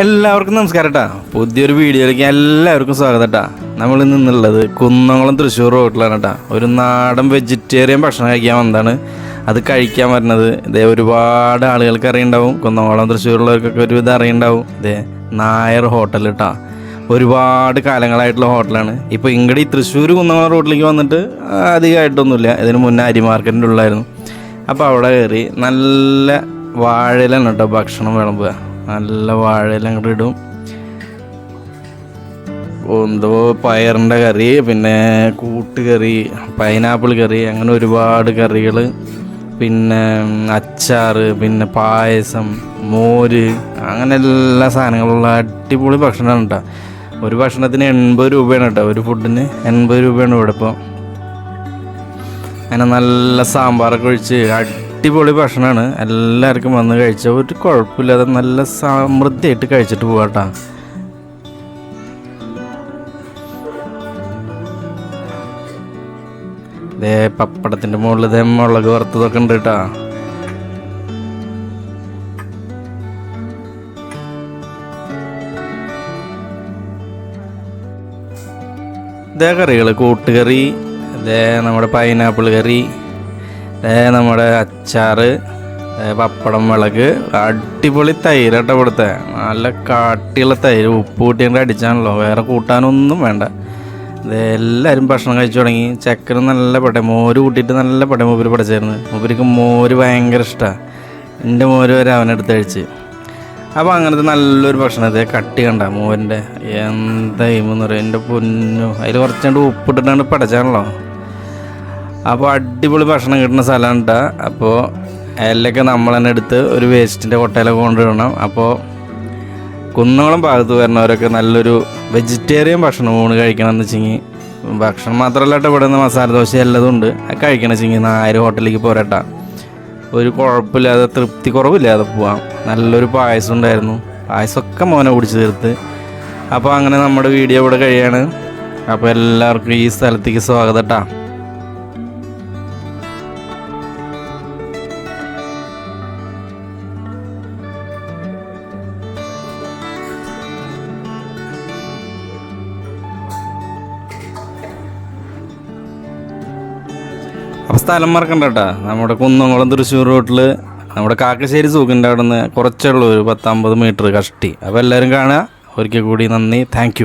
എല്ലാവർക്കും നമസ്കാരം കേട്ടാ പുതിയൊരു വീഡിയോയിലേക്ക് എല്ലാവർക്കും സ്വാഗതം കേട്ടാ നമ്മൾ നിന്നുള്ളത് കുന്നംകുളം തൃശ്ശൂർ റോട്ടിലാണ് കേട്ടാ ഒരു നാടൻ വെജിറ്റേറിയൻ ഭക്ഷണം കഴിക്കാൻ വന്നതാണ്. അത് കഴിക്കാൻ വരുന്നത് ഇതേ ഒരുപാട് ആളുകൾക്ക് അറിയുണ്ടാവും. കുന്നംകുളം തൃശ്ശൂരുള്ളവർക്കൊക്കെ ഒരുവിധം അറിയുണ്ടാവും. ഇതേ നായർ ഹോട്ടൽ കേട്ടാ ഒരുപാട് കാലങ്ങളായിട്ടുള്ള ഹോട്ടലാണ്. ഇപ്പോൾ ഇങ്ങടെ ഈ തൃശ്ശൂർ കുന്നംകുളം റോട്ടിലേക്ക് വന്നിട്ട് അധികമായിട്ടൊന്നുമില്ല ഇതിന് മുന്നേ അരി മാർക്കറ്റിന്റെ ഉള്ളായിരുന്നു അപ്പോൾ അവിടെ കയറി നല്ല വാഴയിലാണ് കേട്ടോ ഭക്ഷണം വിളമ്പുക. നല്ല വാഴയില അങ്ങോട്ട് ഇടും. എന്തോ പയറിന്റെ കറി പിന്നെ കൂട്ടുകറി പൈനാപ്പിൾ കറി അങ്ങനെ ഒരുപാട് കറികൾ പിന്നെ അച്ചാറ് പിന്നെ പായസം മോര് അങ്ങനെ എല്ലാ സാധനങ്ങളുള്ള അടിപൊളി ഭക്ഷണമാണ് കേട്ടോ ഒരു ഭക്ഷണത്തിന് എൺപത് രൂപയാണ് കേട്ടോ ഒരു ഫുഡിന് എൺപത് രൂപയാണ് ഇവിടെ ഇപ്പോൾ അങ്ങനെ നല്ല സാമ്പാറൊക്കെ ഒഴിച്ച് അടിപൊളി ഭക്ഷണമാണ് എല്ലാവർക്കും വന്ന് കഴിച്ച ഒരു കുഴപ്പമില്ലാതെ നല്ല സമൃദ്ധിയായിട്ട് കഴിച്ചിട്ട് പോവാട്ടാ. ദേ പപ്പടത്തിന്റെ മുകളിൽ ഇതേ മുളക് വറുത്തതൊക്കെ ഉണ്ട് കേട്ടാ. ഇതേ കറികൾ കൂട്ടുകറി ഇതേ നമ്മുടെ പൈനാപ്പിൾ കറി ഇതേ നമ്മുടെ അച്ചാർ പപ്പടം മുളക് അടിപൊളി തൈര് കേട്ടോ ഇവിടുത്തെ. നല്ല കാട്ടിയുള്ള തൈര്. ഉപ്പ് കൂട്ടിയിട്ട് അടിച്ചാണല്ലോ. വേറെ കൂട്ടാനൊന്നും വേണ്ട. എല്ലാവരും ഭക്ഷണം കഴിച്ചു തുടങ്ങി. ചക്കന് നല്ല പടം മോര് കൂട്ടിയിട്ട് നല്ല പടം മൂപ്പര് പഠിച്ചായിരുന്നു മൂപ്പർക്ക് മോര് ഭയങ്കര ഇഷ്ടമാണ് എന്റെ മോര് വരെ അവനെടുത്ത് കഴിച്ച്. അപ്പോൾ അങ്ങനത്തെ നല്ലൊരു ഭക്ഷണം. ഇതേ കട്ടി കണ്ട മോരിന്റെ. എന്താ ഇമെന്ന് പറയും എന്റെ പൊന്നു. അതിൽ കുറച്ചുകൊണ്ട് ഉപ്പിട്ടിട്ടാണ് പടച്ചാണല്ലോ. അപ്പോൾ അടിപൊളി ഭക്ഷണം കിട്ടുന്ന സ്ഥലമാണ് കേട്ടോ അപ്പോൾ എല്ലൊക്കെ നമ്മൾ തന്നെ എടുത്ത് ഒരു വേസ്റ്റിന്റെ കൊട്ടയിലൊക്കെ കൊണ്ടുവരണം. അപ്പോൾ കുന്നുകളും ഭാഗത്ത് വരുന്നവരൊക്കെ നല്ലൊരു വെജിറ്റേറിയൻ ഭക്ഷണം ഊണ് കഴിക്കണം എന്ന് വെച്ചെങ്കിൽ ഭക്ഷണം മാത്രമല്ല ഇവിടെ നിന്ന് മസാല ദോശ എല്ലതും ഉണ്ട്. അത് കഴിക്കണം വെച്ചെങ്കിൽ നായർ ഹോട്ടലിലേക്ക് പോരട്ടാ. ഒരു കുഴപ്പമില്ലാതെ തൃപ്തി കുറവില്ലാതെ പോവാം. നല്ലൊരു പായസം ഉണ്ടായിരുന്നു. പായസമൊക്കെ മോനെ കുടിച്ച് തീർത്ത്. അപ്പോൾ അങ്ങനെ നമ്മുടെ വീഡിയോ ഇവിടെ കഴിയാണ്. അപ്പോൾ എല്ലാവർക്കും ഈ സ്ഥലത്തേക്ക് സ്വാഗതം കേട്ടോ സ്ഥലം മറക്കണ്ട കേട്ടോ. നമ്മുടെ കുന്നംകുളം തൃശ്ശൂർ റോട്ടിൽ നമ്മുടെ കാക്കശ്ശേരി സൂക്കിന്റെ അവിടെ നിന്ന് കുറച്ചുള്ളൂ ഒരു പത്തമ്പത് മീറ്റർ കഷ്ടി. അപ്പോൾ എല്ലാവരും കാണുക. ഒരിക്കൽ കൂടി നന്ദി. താങ്ക്